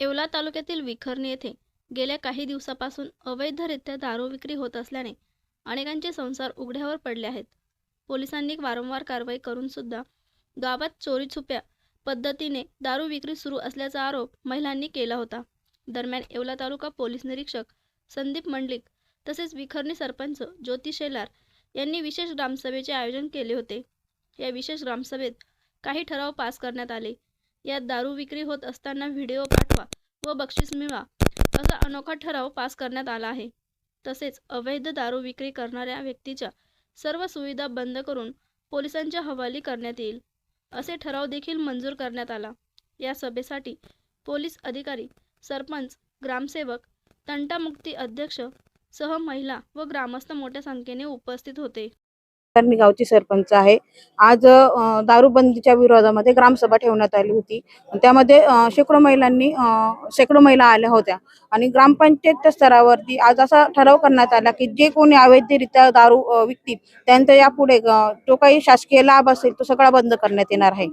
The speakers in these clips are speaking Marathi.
येवला तालुक्यातील विखर्णी येथे गेल्या काही दिवसापासून अवैधरित्या दारू विक्री होत असल्याने अनेकांचे संसार उघड्यावर पडले आहेत. पोलिसांनी वारंवार कारवाई करून सुद्धा गावात चोरीछुप्या पद्धतीने दारू विक्री सुरू असल्याचा आरोप महिलांनी केला होता. दरम्यान येवला तालुका पोलीस निरीक्षक संदीप मंडलिक तसेच विखरणी सरपंच ज्योती शेलार यांनी विशेष ग्रामसभेचे आयोजन केले होते. या विशेष ग्रामसभेत काही ठराव पास करण्यात आले. यात दारू विक्री होत असताना व्हिडिओ पाठवा व बक्षीस मिळवा असा अनोखा ठराव पास करण्यात आला आहे. तसेच अवैध दारू विक्री करणाऱ्या व्यक्तीच्या सर्व सुविधा बंद करून पोलिसांच्या हवाली करण्यात येईल असे ठराव देखील मंजूर करण्यात आला. या सभेसाठी पोलीस अधिकारी सरपंच ग्रामसेवक तंटामुक्ती अध्यक्ष सह महिला व ग्रामस्थ मोठ्या संख्येने उपस्थित होते. मी गावची सरपंच आहे. आज दारूबंदीच्या विरोधामध्ये ग्रामसभा ठेवण्यात आली होती. त्यामध्ये शेकडो महिलांनी शेकडो महिला आल्या होत्या. आणि ग्रामपंचायत स्तरावरती आज असा ठराव करण्यात आला की जे कोणी अवैधरित्या दारू विकतील त्यांचा यापुढे जो काही शासकीय लाभ असेल तो सगळा बंद करण्यात येणार आहे.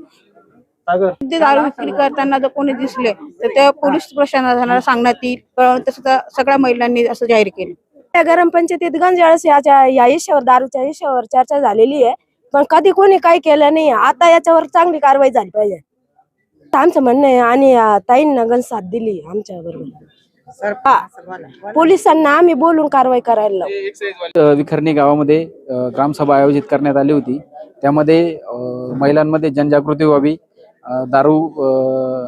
ते दारू विक्री करताना जर कोणी दिसले तर त्या पोलीस प्रशासनाला सांगण्यात येईल. तसं सगळ्या महिलांनी असं जाहीर केलं. त्या गरम पंचायतीत गंज वेळेस याच्या या विषयावर दारूच्या विषयावर चर्चा झालेली आहे. पण कधी कोणी काही केलं नाही. आता याच्यावर चांगली कारवाई झाली पाहिजे. आमचं म्हणणं आहे आणि ताईंना गंज साथ दिली आमच्या बरोबर. पोलिसांना आम्ही बोलून कारवाई करायला विखर्णी गावामध्ये ग्रामसभा आयोजित करण्यात आली होती. त्यामध्ये महिलांमध्ये जनजागृती व्हावी दारू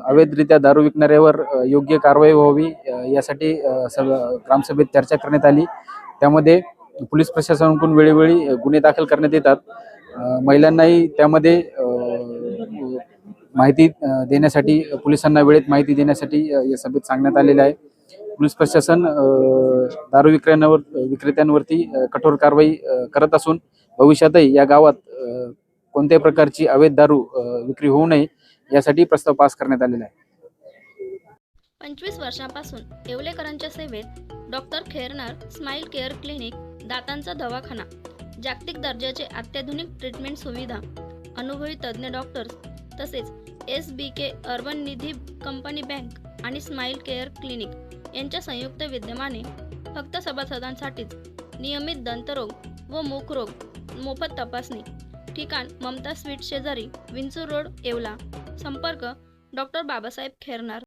अवैधरित्या दारू विकणाऱ्यावर योग्य कारवाई व्हावी यासाठी सगळं ग्रामसभेत चर्चा करण्यात आली. त्यामध्ये पोलीस प्रशासनाकडून वेळोवेळी गुन्हे दाखल करण्यात येतात. महिलांनाही त्यामध्ये माहिती देण्यासाठी पोलिसांना वेळेत माहिती देण्यासाठी या सभेत सांगण्यात आलेलं आहे. पोलीस प्रशासन दारू विक्रेत्यांवर विक्रेत्यांवरती कठोर कारवाई करत असून भविष्यातही या गावात कोणत्याही प्रकारची अवैध दारू विक्री होऊ नये यासाठी प्रस्ताव पास करण्यात आलेला आहे. पंचवीस वर्षांपासून येवलेकरांच्या सेवेत doctor Khernar smile care clinic दातांचा दवाखाना जागतिक दर्जाचे अत्याधुनिक ट्रीटमेंट सुविधा अनुभवी तज्ज्ञ डॉक्टर्स तसेच S B K urban Nidhi company bank आणि स्माईल केअर क्लिनिक यांच्या संयुक्त विद्यमाने फक्त सभासदांसाठीच नियमित दंतरोग व मुखरोग मोफत तपासणी ठिकाण ममता स्वीट शेजारी विंचूर रोड येवला. संपर्क डॉक्टर बाबासाहेब खेरनार.